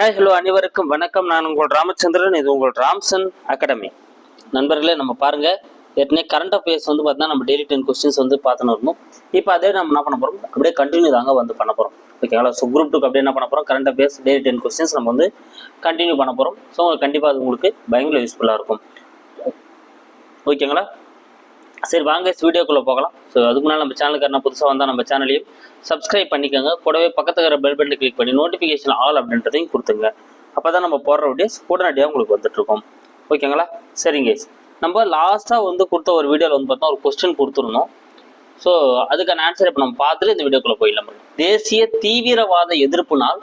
Hi hello அனைவருக்கும் வணக்கம். நான் உங்கள் ராமச்சந்திரன். இது உங்கள் ராம்சன் அகாடமி. நண்பர்களே நம்ம பாருங்க. ஏற்கனவே கரண்ட் அஃபேர்ஸ் வந்து பார்த்தீங்கன்னா நம்ம டெய்லி டென் கொஸ்டின்ஸ் வந்து பார்த்துன்னு வரணும் இப்போ அதே நம்ம என்ன பண்ண போகிறோம் அப்படியே கண்டினியூ தாங்க வந்து பண்ண போகிறோம் ஓகேங்களா ஸோ குரூப் டூக்கு அப்படியே என்ன பண்ண போகிறோம் current affairs daily ten questions நம்ம வந்து கண்டினியூ பண்ண போகிறோம் ஸோ உங்களுக்கு கண்டிப்பாக அது உங்களுக்கு பயங்கர யூஸ்ஃபுல்லாக இருக்கும். ஓகேங்களா சரி வாங்க வீடியோக்குள்ளே போகலாம். ஸோ அதுக்கு முன்னால் நம்ம சேனலுக்கு என்ன புதுசாக வந்தால் நம்ம சேனலையும் சப்ஸ்கிரைப் பண்ணிக்கோங்க. கூடவே பக்கத்துல இருக்கிற பெல் பட்டனை கிளிக் பண்ணி நோட்டிஃபிகேஷன் ஆல் அப்படின்றதையும் கொடுத்துங்க அப்போ தான் நம்ம போடுற வீடியோஸ் உடனடியாக உங்களுக்கு வந்துட்டுருக்கோம் ஓகேங்களா சரிங்க நம்ம லாஸ்ட்டாக வந்து கொடுத்த ஒரு வீடியோவில் வந்து பார்த்தா ஒரு கொஸ்டின் கொடுத்துருந்தோம். ஸோ அதுக்கான ஆன்சர் இப்போ நம்ம பார்த்துட்டு இந்த வீடியோக்குள்ளே போயிடலாம். தேசிய தீவிரவாத எதிர்ப்பு நாள்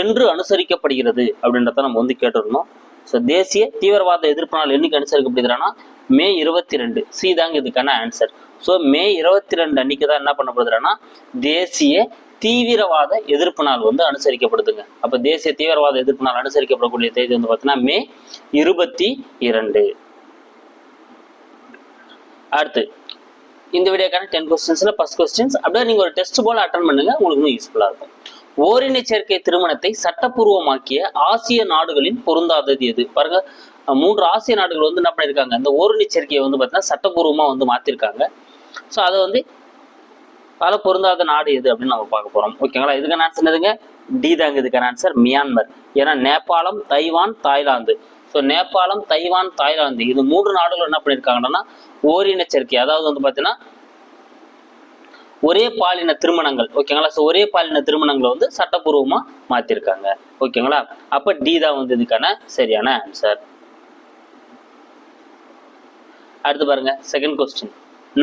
என்று அனுசரிக்கப்படுகிறது அப்படின்றத நம்ம வந்து கேட்டிருந்தோம். ஸோ தேசிய தீவிரவாத எதிர்ப்பு நாள் என்னைக்கு அனுசரிக்கப்படுகிறதுனா மே இருபத்தி ரெண்டு சி தாங்க இதுக்கான ஆன்சர் ஸோ மே இருபத்தி ரெண்டு அன்னைக்கு தான் என்ன பண்ணப்படுதுன்னா தேசிய தீவிரவாத எதிர்ப்பு நாள் வந்து அனுசரிக்கப்படுதுங்க. அப்போ தேசிய தீவிரவாத எதிர்ப்பு நாள் அனுசரிக்கப்படக்கூடிய தேதி வந்து பார்த்தீங்கன்னா மே இருபத்தி இரண்டு அடுத்து இந்த வீடியோக்கான டென் கொஸ்டின்ஸ்ல ஃபர்ஸ்ட் கொஸ்டின்ஸ் அப்படியே நீங்க ஒரு டெஸ்ட் போல அட்டன் பண்ணுங்க உங்களுக்கு இன்னும் யூஸ்ஃபுல்லா இருக்கும். ஓரின சேர்க்கை திருமணத்தை சட்டப்பூர்வமாக்கிய ஆசிய நாடுகளின் பொருந்தாதது எது? பாருங்க மூன்று ஆசிய நாடுகள் வந்து என்ன பண்ணியிருக்காங்க? இந்த ஓரின சேர்க்கையை வந்து பார்த்தீங்கன்னா சட்டப்பூர்வமா வந்து மாத்திருக்காங்க. ஸோ அதை வந்து பல பொருந்தாத நாடு எது அப்படின்னு நம்ம பார்க்க போறோம். ஓகேங்களா இதுக்கான ஆன்சர் என்னதுங்க? டி தாங்க இதுக்கான ஆன்சர் மியான்மர். ஏன்னா நேபாளம் தைவான் தாய்லாந்து. ஸோ நேபாளம் தைவான் தாய்லாந்து. இது மூன்று நாடுகள் என்ன பண்ணியிருக்காங்கன்னா ஓரின சேர்க்கை அதாவது வந்து பார்த்தீங்கன்னா ஒரே பாலின திருமணங்கள். ஓகேங்களா ஸோ ஒரே பாலின திருமணங்களை வந்து சட்டபூர்வமாக மாற்றிருக்காங்க ஓகேங்களா அப்போ டி தான் வந்து இதுக்கான சரியான ஆன்சர் அடுத்து பாருங்க செகண்ட் கொஸ்டின்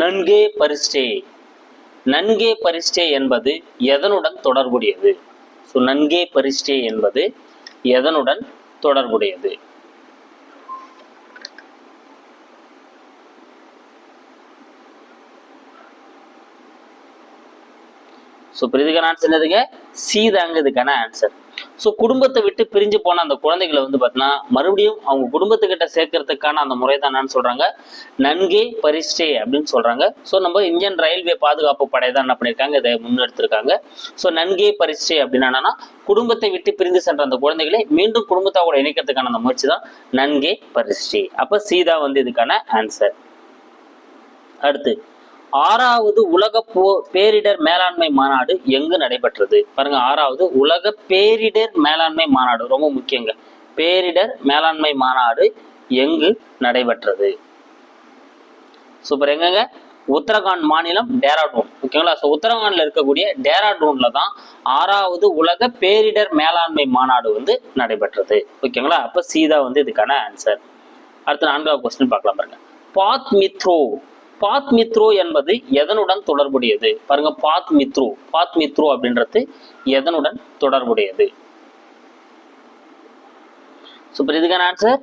நன்கே பரிஸ்டே நன்கே பரிஸ்டே என்பது எதனுடன் தொடர்புடையது? ஸோ நன்கே பரிஸ்டே என்பது எதனுடன் தொடர்புடையது? ஸோ இப்போ இதுக்கான ஆன்சர் என்னதுங்க? சி தாங்க இதுக்கான ஆன்சர் ஸோ குடும்பத்தை விட்டு பிரிஞ்சு போன அந்த குழந்தைகளை வந்து பார்த்தீங்கன்னா மறுபடியும் அவங்க குடும்பத்துக்கிட்ட சேர்க்கறதுக்கான அந்த முறை தான் என்னன்னு சொல்றாங்க. நன்கே பரிஷ்டே அப்படின்னு சொல்றாங்க. ஸோ நம்ம இந்தியன் ரயில்வே பாதுகாப்பு படை தான் என்ன பண்ணியிருக்காங்க இதை முன்னெடுத்திருக்காங்க. ஸோ நன்கே பரிஷ்டே அப்படின்னு என்னன்னா குடும்பத்தை விட்டு பிரிந்து சென்ற அந்த குழந்தைகளை மீண்டும் குடும்பத்தோட இணைக்கிறதுக்கான அந்த முயற்சி தான் நன்கே பரிஷ்டே அப்போ சீதா வந்து இதுக்கான ஆன்சர் அடுத்து ஆறாவது உலக போ பேரிடர் மேலாண்மை மாநாடு எங்கு நடைபெற்றது? பாருங்க ஆறாவது உலக பேரிடர் மேலாண்மை மாநாடு ரொம்ப முக்கியங்க. பேரிடர் மேலாண்மை மாநாடு எங்கு நடைபெற்றது? சூப்பர். எங்கங்க? உத்தரகாண்ட் மாநிலம் டேராடூன். ஓகேங்களா? ஸோ உத்தரகாண்ட்ல இருக்கக்கூடிய டேராடூன்ல தான் ஆறாவது உலக பேரிடர் மேலாண்மை மாநாடு வந்து நடைபெற்றது. ஓகேங்களா? அப்ப சீதா வந்து இதுக்கான ஆன்சர் அடுத்து நான்காவது கொஸ்டின் பார்க்கலாம் பாருங்க. பாத் மித்ரோ பாத் மித்ரோ என்பது எதனுடன் தொடர்புடையது? பாருங்க பாத் மித்ரோ. பாத் மித்ரோ அப்படின்றது எதனுடன் தொடர்புடையது? சூப்பர் இதுக்கான ஆன்சர்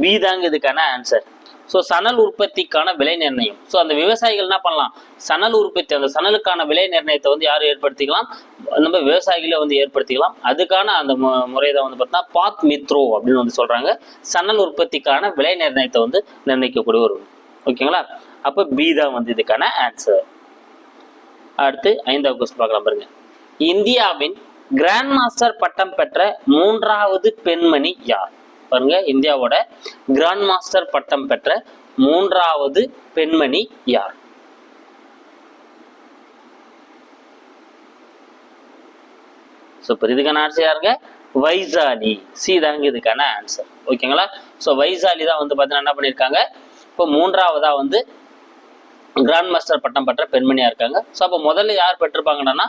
பி தாங்க இதுக்கான ஆன்சர் ஸோ சணல் உற்பத்திக்கான விலை நிர்ணயம். ஸோ அந்த விவசாயிகள் என்ன பண்ணலாம்? சணல் உற்பத்தி அந்த சணலுக்கான விலை நிர்ணயத்தை வந்து யார் ஏற்படுத்திக்கலாம்? நம்ம விவசாயிகளே வந்து ஏற்படுத்திக்கலாம். அதுக்கான அந்த மு- முறை தான் வந்து பார்த்தீங்கன்னா பாத் மித்ரோ அப்படின்னு வந்து சொல்றாங்க. சணல் உற்பத்திக்கான விலை நிர்ணயத்தை வந்து நிர்ணயிக்கக்கூடிய ஒரு ஓகேங்களா? அப்போ பி தான் வந்து இதுக்கான ஆன்சர் அடுத்து ஐந்தாவது கொஸ்டின் பார்க்கலாம் பாருங்க. இந்தியாவின் கிராண்ட் மாஸ்டர் பட்டம் பெற்ற மூன்றாவது பெண்மணி யார்? பாருங்க இந்தியாவோட கிராண்ட் மாஸ்டர் பட்டம் பெற்ற மூன்றாவது பெண்மணி யார்? ஸோ இப்போ இதுக்கான ஆன்சர் யாருங்க? வைசாலி. சி தாங்க இதுக்கான ஆன்சர் ஓகேங்களா ஸோ வைசாலி தான் வந்து பார்த்தீங்கன்னா என்ன பண்ணியிருக்காங்க இப்போ மூன்றாவதா வந்து கிராண்ட் மாஸ்டர் பட்டம் பெற்ற பெண்மணியா இருக்காங்க. ஸோ அப்போ முதல்ல யார் பெற்றிருப்பாங்கன்னா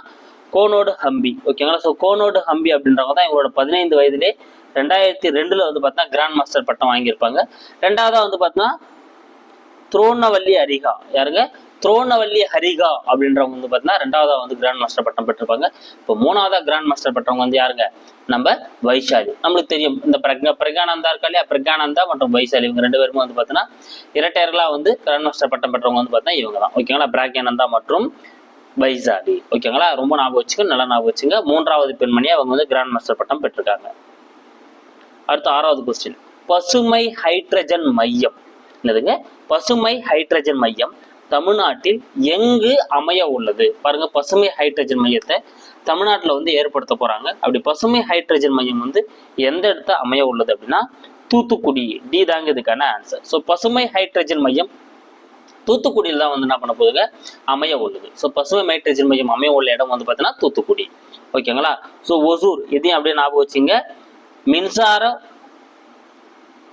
கோனோடு ஹம்பி. ஓகேங்களா ஸோ கோனோடு ஹம்பி அப்படின்றவங்க தான் இவங்களோட பதினைந்து வயதிலே ரெண்டாயிரத்தி ரெண்டுல வந்து பார்த்தீங்கன்னா கிராண்ட் மாஸ்டர் பட்டம் வாங்கியிருப்பாங்க. ரெண்டாவதாக வந்து பார்த்தீங்கன்னா துரோணவல்லி ஹரிகா. யாருங்க? துரோணவல்லி ஹரிகா அப்படின்றவங்க வந்து பார்த்தீங்கன்னா ரெண்டாவதா வந்து கிராண்ட் மாஸ்டர் பட்டம் பெற்றிருப்பாங்க. இப்போ மூணாவதா கிராண்ட் மாஸ்டர் பட்டவங்க வந்து யாருங்க? நம்ம வைசாலி நம்மளுக்கு தெரியும் இந்த பிரக் பிரகானந்தா இருக்கா இல்லையா? பிரகானந்தா மற்றும் வைசாலி இவங்க ரெண்டு பேருமே வந்து பார்த்தீங்கன்னா இரட்டையர்களா வந்து கிராண்ட் மாஸ்டர் பட்டம் பெற்றவங்க வந்து பார்த்தீங்கன்னா இவங்க தான். ஓகேங்களா பிராக்யானந்தா மற்றும் வைசாலி ஓகேங்களா ரொம்ப ஞாபகம் வச்சுக்க நல்லா ஞாபகம் வச்சுங்க மூன்றாவது பெண்மணி அவங்க வந்து கிராண்ட் மாஸ்டர் பட்டம் பெற்றிருக்காங்க. அடுத்து ஆறாவது கொஸ்டின் பசுமை ஹைட்ரஜன் மையம். என்னதுங்க? பசுமை ஹைட்ரஜன் மையம். தமிழ்நாட்டில் எங்கு அமைய உள்ளது? பாருங்க பசுமை ஹைட்ரஜன் மையத்தை தமிழ்நாட்டில் வந்து ஏற்படுத்த போறாங்க. அப்படி பசுமை ஹைட்ரஜன் மையம் வந்து எந்த இடத்த அமைய உள்ளது அப்படின்னா தூத்துக்குடி. டி தாங்க இதுக்கான ஆன்சர் ஸோ பசுமை ஹைட்ரஜன் மையம் தூத்துக்குடியில் தான் வந்து என்ன பண்ண போகுதுங்க? அமைய உள்ளது. ஸோ பசுமை ஹைட்ரஜன் மையம் அமைய உள்ள இடம் வந்து பார்த்தீங்கன்னா தூத்துக்குடி. ஓகேங்களா ஸோ ஒசூர். இதையும் அப்படியே ஞாபகம் வச்சுங்க. மின்சார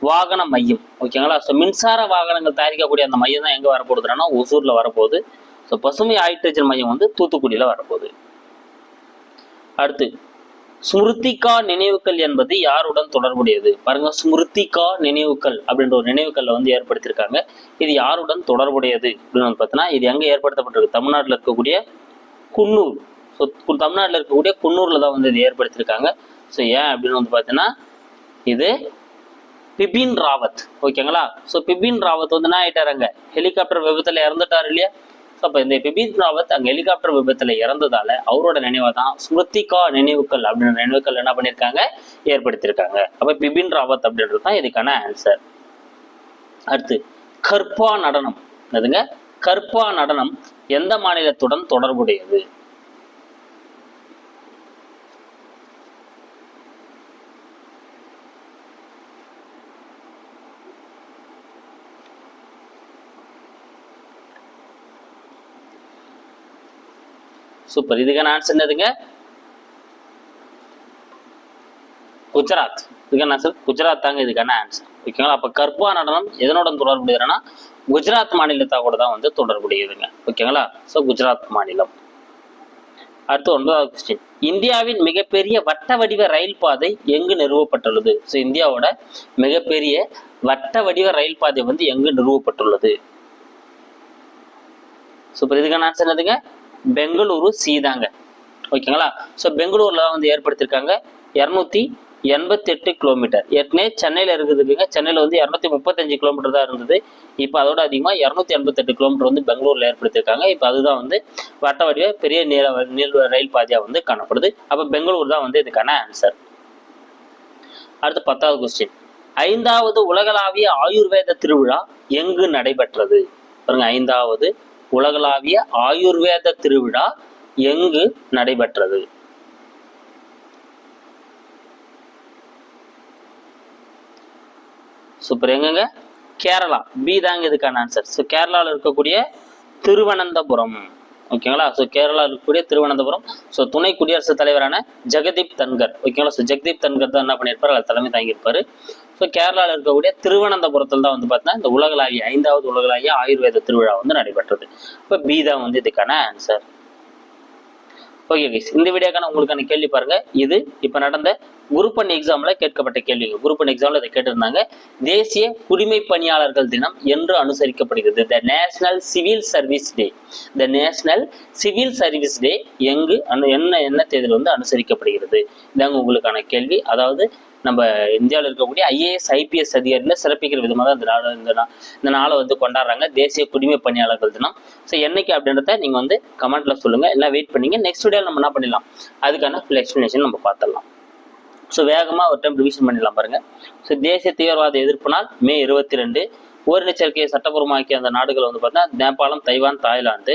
வாகன மையம் ஓகேங்களா? ஸோ மின்சார வாகனங்கள் தயாரிக்கக்கூடிய அந்த மையம் தான் எங்கே வரப்போகுதுன்னா ஒசூரில் வரப்போகுது. ஸோ பசுமை ஹைட்ரஜன் மையம் வந்து தூத்துக்குடியில் வரப்போகுது. அடுத்து ஸ்மிருதிகா நினைவுகள் என்பது யாருடன் தொடர்புடையது? பாருங்க ஸ்மிருதிகா நினைவுகள் அப்படின்ற ஒரு நினைவுக்கல்லை வந்து ஏற்படுத்தியிருக்காங்க. இது யாருடன் தொடர்புடையது அப்படின்னு வந்து பார்த்தீங்கன்னா இது எங்கே ஏற்படுத்தப்பட்டிருக்கு? தமிழ்நாட்டில் இருக்கக்கூடிய குன்னூர். ஸோ தமிழ்நாட்டில் இருக்கக்கூடிய குன்னூரில் தான் வந்து இது ஏற்படுத்தியிருக்காங்க. ஸோ ஏன் அப்படின்னு வந்து பார்த்தீங்கன்னா இது பிபின் ராவத். ஓகேங்களா ஸோ பிபின் ராவத் வந்து என்ன ஆயிட்டாருங்க ஹெலிகாப்டர் விபத்தில் இறந்துட்டார் இல்லையா? ஸோ அப்போ இந்த பிபின் ராவத் அங்கே ஹெலிகாப்டர் விபத்தில் இறந்ததால அவரோட நினைவாக தான் ஸ்மிருதிகா நினைவுகள் அப்படின்ற நினைவுகள் என்ன பண்ணியிருக்காங்க ஏற்படுத்தியிருக்காங்க அப்போ பிபின் ராவத் அப்படின்றது தான் இதுக்கான ஆன்சர் அடுத்து கற்பா நடனம். என்னதுங்க? கற்பா நடனம் எந்த மாநிலத்துடன் தொடர்புடையது? சூப்பர். இதுக்கான ஆன்சர் என்னதுங்க? குஜராத். இதுக்கான ஆன்சர் குஜராத் தாங்க இதுக்கான ஆன்சர் ஓகேங்களா? அப்போ கற்பா நடனம் எதனோட தொடர்புடையதுன்னா குஜராத் மாநிலத்தா கூட தான் வந்து தொடர்புடையதுங்க. ஓகேங்களா? ஸோ குஜராத் மாநிலம். அடுத்து ஒன்பதாவது கொஸ்டின் இந்தியாவின் மிகப்பெரிய வட்ட வடிவ ரயில் பாதை எங்கு நிறுவப்பட்டுள்ளது? ஸோ இந்தியாவோட மிகப்பெரிய வட்ட வடிவ ரயில் பாதை வந்து எங்கு நிறுவப்பட்டுள்ளது? சூப்பர். இதுக்கான ஆன்சர் என்னதுங்க? பெங்களூரு சீதாங்க. ஓகேங்களா? ஸோ பெங்களூர்ல வந்து ஏற்படுத்தியிருக்காங்க இரநூத்தி எண்பத்தெட்டு கிலோமீட்டர் ஏற்கனவே சென்னையில் இருக்குதுங்க. சென்னையில் வந்து இரநூத்தி முப்பத்தஞ்சு கிலோமீட்டர் தான் இருந்தது. இப்போ அதோட அதிகமாக இரநூத்தி எண்பத்தெட்டு கிலோமீட்டர் வந்து பெங்களூரில் ஏற்படுத்தியிருக்காங்க இப்போ அதுதான் வந்து வட்ட வடிவ பெரிய நீர நீர் ரயில் பாதையாக வந்து காணப்படுது. அப்போ பெங்களூர் தான் வந்து இதுக்கான ஆன்சர் அடுத்து பத்தாவது கொஸ்டின் ஐந்தாவது உலகளாவிய ஆயுர்வேத திருவிழா எங்கு நடைபெற்றது? பாருங்க ஐந்தாவது உலகளாவிய ஆயுர்வேத திருவிழா எங்கு நடைபெற்றது? சூப்பர் எங்கங்க? கேரளா. பி தாங்க இதுக்கான ஆன்சர் ஸோ கேரளாவில் இருக்கக்கூடிய திருவனந்தபுரம். ஓகேங்களா ஸோ கேரளாவில் இருக்கக்கூடிய திருவனந்தபுரம். ஸோ துணை குடியரசுத் தலைவரான ஜெகதீப் தன்கர். ஓகேங்களா ஸோ ஜெகதீப் தன்கர் தான் என்ன பண்ணியிருப்பார்? அதில் தலைமை தாங்கியிருப்பார். ஸோ கேரளாவில் இருக்கக்கூடிய திருவனந்தபுரத்தில் தான் வந்து பார்த்தீங்கன்னா இந்த உலகளாவிய ஐந்தாவது உலகளாவிய ஆயுர்வேத திருவிழா வந்து நடைபெற்றது. இப்போ பி தான் வந்து இதுக்கான ஆன்சர் ஓகே கைஸ் இந்த வீடியோக்கான உங்களுக்கான கேள்வி பாருங்க. இது இப்போ நடந்த குரூப் ஒன் எக்ஸாம்ல கேட்கப்பட்ட கேள்விங்க குரூப் ஒன் எக்ஸாம்ல இதை கேட்டிருந்தாங்க. தேசிய குடிமை பணியாளர்கள் தினம் என்று அனுசரிக்கப்படுகிறது. The national civil service day the national civil service day எங்கு அனு- என்ன என்ன தேதியில் வந்து அனுசரிக்கப்படுகிறது? இதாங்க உங்களுக்கான கேள்வி. அதாவது நம்ம இந்தியாவில் இருக்கக்கூடிய ஐஏஎஸ் ஐபிஎஸ் அதிகாரிகளை சிறப்பிக்கிற விதமாக தான் இந்த நாள் இந்த நாள் இந்த நாளை வந்து கொண்டாடுறாங்க. தேசிய குடிமை பணியாளர்கள் தினம். ஸோ என்னைக்கு அப்படின்றத நீங்கள் வந்து கமெண்ட்டில் சொல்லுங்கள் எல்லாம் வெயிட் பண்ணிங்க. நெக்ஸ்ட் வீடியோவில் நம்ம என்ன பண்ணிடலாம்? அதுக்கான ஃபுல் எக்ஸ்ப்ளனேஷன் நம்ம பார்த்துடலாம். ஸோ வேகமாக ஒரு டைம் ரிவிஷன் பண்ணிடலாம் பாருங்கள் ஸோ தேசிய தீவிரவாத எதிர்ப்பு நாள் மே இருபத்தி ரெண்டு ஓரினச்சேர்க்கையை சட்டப்பூர்வமாக்கிய அந்த நாடுகள் வந்து பார்த்தீங்கன்னா நேபாளம் தைவான் தாய்லாந்து.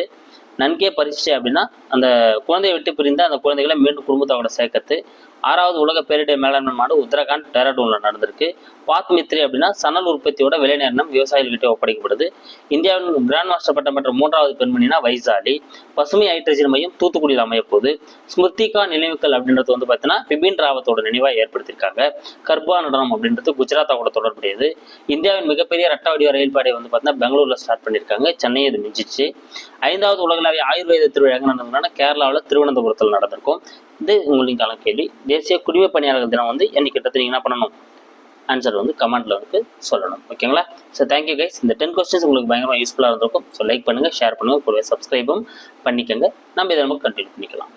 நன்கே பரிசு அப்படின்னா அந்த குழந்தையை விட்டு பிரிந்த அந்த குழந்தைகளை மீண்டும் குடும்பத்தோட சேர்க்கறது. ஆறாவது உலக பேரிடர் மேலாண்மை மாடு உத்தரகாண்ட் டேராடூனில் நடந்திருக்கு. பாத்மித்ரி அப்படின்னா சணல் உற்பத்தியோட விளைநிர்ணயம் விவசாயிகள்கிட்ட ஒப்படைக்கப்படுது. இந்தியாவின் கிராண்ட் மாஸ்டர் பட்டம் பெற்ற மூன்றாவது பெண்மணினா வைசாலி. பசுமை ஹைட்ரஜன் மையம் தூத்துக்குடியில் அமையப்போகுது. ஸ்மிருதிகா நினைவுகள் அப்படின்றது வந்து பார்த்தீங்கன்னா பிபின் ராவத்தோட நினைவாக ஏற்படுத்தியிருக்காங்க. கர்பா நடனம் அப்படின்றது குஜராத்தோட தொடர்புடையது. இந்தியாவின் மிகப்பெரிய ரட்ட வடிவ ரயில் பாதை வந்து பார்த்தீங்கன்னா பெங்களூர்ல ஸ்டார்ட் பண்ணியிருக்காங்க. சென்னை இது மிஞ்சிச்சு. ஐந்தாவது உலகளாவிய ஆயுர்வேத திருவிழா எங்கே நடந்ததுன்னா கேரளாவில் திருவனந்தபுரத்தில் நடந்திருக்கும். இது உங்களுக்கான கேள்வி. தேசிய குடிமை பணியாளர்கள் தினம் வந்து என்னைக்கு கிட்டத்தட்ட நீங்கள் என்ன பண்ணணும்? ஆன்சர் வந்து கமெண்ட்ல வந்து சொல்லணும். ஓகேங்களா ஸோ தேங்க்யூ கைஸ் இந்த டென் கொஸ்டின்ஸ் உங்களுக்கு பயங்கரமாக யூஸ்ஃபுல்லாக இருந்திருக்கும். ஸோ லைக் பண்ணுங்கள் ஷேர் பண்ணுங்கள் கூடவே சப்ஸ்கிரைபும் பண்ணிக்கோங்க. நம்ம இதை நம்ம கண்டினியூ பண்ணிக்கலாம்.